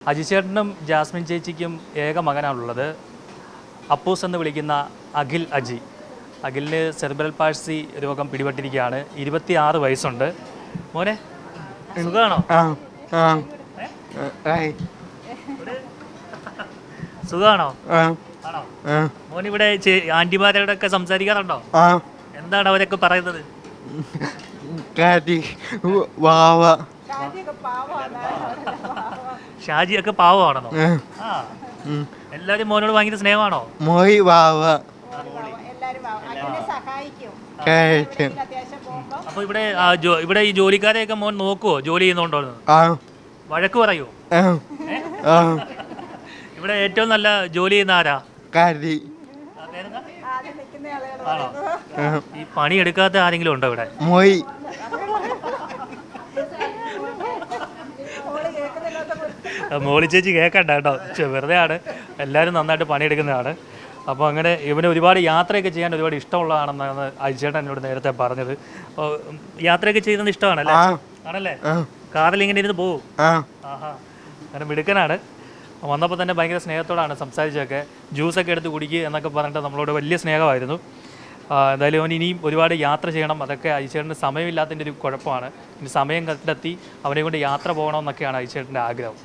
അജിച്ചേട്ടനും Jasmine ചേച്ചിക്കും ഏക മകനാണുള്ളത് അപ്പൂസ് എന്ന് വിളിക്കുന്ന അഖിൽ അജി അഖിലിന് സെർബറൽ പാഴ്സി രോഗം പിടിപെട്ടിരിക്കുകയാണ് ഇരുപത്തി ആറ് വയസ്സുണ്ട് മോനെ സുഖമാണോ സുഖമാണോ ആ ആണോ ആ മോൻ ഇവിടെ ആന്റിമാരോടൊക്കെ സംസാരിക്കാറുണ്ടോ എന്താണ് അവരൊക്കെ പറയുന്നത് വാവ ഷാജിയൊക്കെ പാവമാണെന്നോ ആ, ആ. ഉം. മോനോട് ഭയങ്കര സ്നേഹമാണോ? മോയി വാവ അപ്പൊ അതിനെ സഹായിക്കും. കഴിക്കും അത്യാവശ്യം അപ്പോൾ ഇവിടെ ആ, ജോ- ഇവിടെ ഈ ജോലിക്കാരെയൊക്കെ മോൻ നോക്കുവോ? ജോലി ചെയ്യുന്നോണ്ടോ ആ. വഴക്ക് ആ. ഇവിടെ ഏറ്റവും നല്ല ജോലി ചെയ്യുന്ന ആരാ? ആണോ? ഈ പണി എടുക്കാത്ത ആരെങ്കിലും ഉണ്ടോ ഇവിടെ? മോയ് മോൾ കേൾക്കുന്നില്ലാത്ത കുറിച്ച് ആ, മോളി ചേച്ചി കേൾക്കണ്ട കേട്ടോ. വെറുതെ ആണ് എല്ലാവരും നന്നായിട്ട് പണിയെടുക്കുന്നതാണ്. അപ്പോൾ അങ്ങനെ ഇവന് ഒരുപാട് യാത്രയൊക്കെ ചെയ്യാൻ ഒരുപാട് ഇഷ്ടമുള്ളതാണെന്നാണ് അജിച്ചേട്ടൻ എന്നോട് നേരത്തെ പറഞ്ഞത്. യാത്രയൊക്കെ ചെയ്യുന്നത് ഇഷ്ടമാണല്ലേ? ആണല്ലേ? കാറിൽ ഇങ്ങനെ ഇരുന്ന് പോവും? ആ. ആഹാ. അങ്ങനെ മിടുക്കനാണ്. വന്നപ്പോൾ തന്നെ ഭയങ്കര സ്നേഹത്തോടാണ് സംസാരിച്ചൊക്കെ ജ്യൂസൊക്കെ എടുത്ത് കുടിക്കുക എന്നൊക്കെ പറഞ്ഞിട്ട് നമ്മളോട് വലിയ സ്നേഹമായിരുന്നു. എന്തായാലും അവൻ ഇനിയും ഒരുപാട് യാത്ര ചെയ്യണം. അതൊക്കെ അയച്ചേട്ടന് സമയമില്ലാത്തതിന്റെ ഒരു കുഴപ്പമാണ്. ഇനി സമയം കണ്ടെത്തി അവനെ കൊണ്ട് യാത്ര പോകണമെന്നൊക്കെയാണ് അയച്ചേട്ടന്റെ ആഗ്രഹം.